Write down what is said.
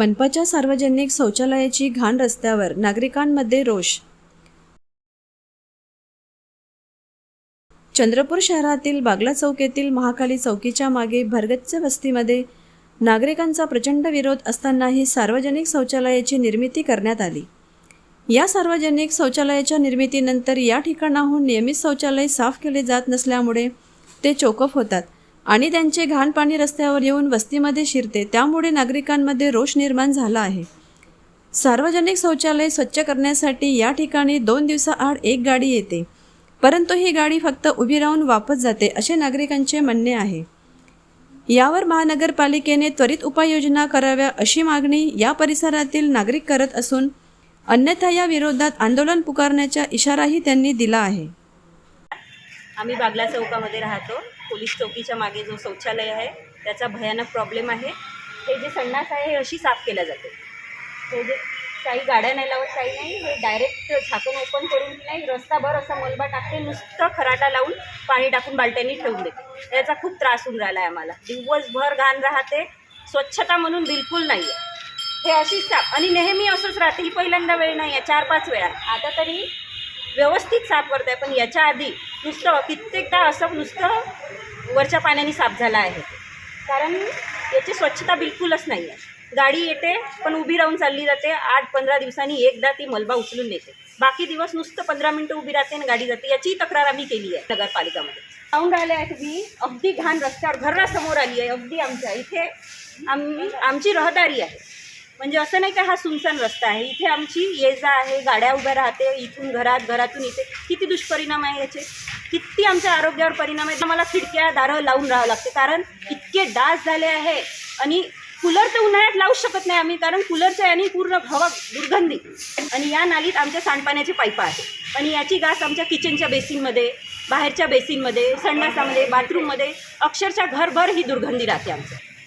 मनपाच्या सार्वजनिक शौचालयाची घाण रस्त्यावर नागरिकांमध्ये रोष. चंद्रपूर शहरातील बागला चौक येथील महाकाली चौकीच्या मागे भरगच्च वस्तीमध्ये नागरिकांचा प्रचंड विरोध असतानाही सार्वजनिक शौचालयाची निर्मिती करण्यात आली. या सार्वजनिक शौचालयाच्या निर्मितीनंतर या ठिकाणाहून नियमित शौचालय साफ केले जात नसल्यामुळे ते चोकफ होतात. आणि त्यांचे घाण पाणी रस्त्यावर येऊन वस्तीमध्ये शिरते त्यामुळे नागरिकांमध्ये रोष निर्माण झाला आहे. सार्वजनिक शौचालय स्वच्छ करण्यासाठी या ठिकाणी दोन दिवसाआड एक गाडी येते. परंतु ही गाडी फक्त उभी राहून वापस जाते असे नागरिकांचे म्हणणे आहे. यावर महानगरपालिकेने त्वरित उपाययोजना कराव्या अशी मागणी या परिसरातील नागरिक करत असून अन्यथा या विरोधात आंदोलन पुकारण्याचा इशाराही त्यांनी दिला आहे. आम्ही बागला चौकामध्ये राहतो. पोलीस चौकीच्या मागे जो शौचालय आहे त्याचा भयानक प्रॉब्लेम आहे. हे जे संडास आहे हे अशी साफ केल्या जाते. हे जे काही गाड्या नाही लावत काही नाही हे डायरेक्ट झाकून ओपन करून नाही रस्ताभर असा मलबा टाकते नुसतं खराटा लावून पाणी टाकून बालट्यांनी ठेवून देते. याचा खूप त्रास होऊन राहिला आहे आम्हाला. दिवसभर घाण राहते स्वच्छता म्हणून बिलकुल नाही आहे हे अशीच साफ. आणि नेहमी असंच राहते ही पहिल्यांदा वेळ नाही आहे चार पाच वेळा. आता तरी व्यवस्थित साफ करत आहे पण याच्या आधी नुसतं कित्येकदा असं नुसतं वरच्या पाण्याने साफ झालं आहे. कारण याची स्वच्छता बिलकुलच नाही आहे. गाडी येते पण उभी राहून चालली जाते. आठ पंधरा दिवसांनी एकदा ती मलबा उचलून नेते. बाकी दिवस नुसतं पंधरा मिनटं उभी राहते आणि गाडी जाते. याची तक्रार आम्ही केली आहे नगरपालिकामध्ये. पाहून राहिले आहे तुम्ही अगदी घाण रस्त्यावर घरासमोर आली आहे अगदी आमच्या इथे. आम्ही आमची रहदारी आहे. म्हणजे असं नाही का हा सुनसान रस्ता आहे. इथे आमची ये जा आहे गाड्या उभ्या राहते इथून घरात घरातून इथे. किती दुष्परिणाम आहे याचे? किती आमच्या आरोग्यावर परिणाम आहे? आम्हाला खिडक्या दारं लावून राहावं लागते. कारण इतके डास झाले आहे आणि कूलर तर उन्हाळ्यात लावूच शकत नाही आम्ही. कारण कूलरच्या याने पूर्ण हवा दुर्गंधी. आणि या नालीत आमच्या सांडपाण्याचे पाईप आहे आणि याची गास आमच्या किचनच्या बेसिनमध्ये बाहेरच्या बेसिनमध्ये संडासामध्ये बाथरूममध्ये अक्षरशः घरभर ही दुर्गंधी राहते आमचं.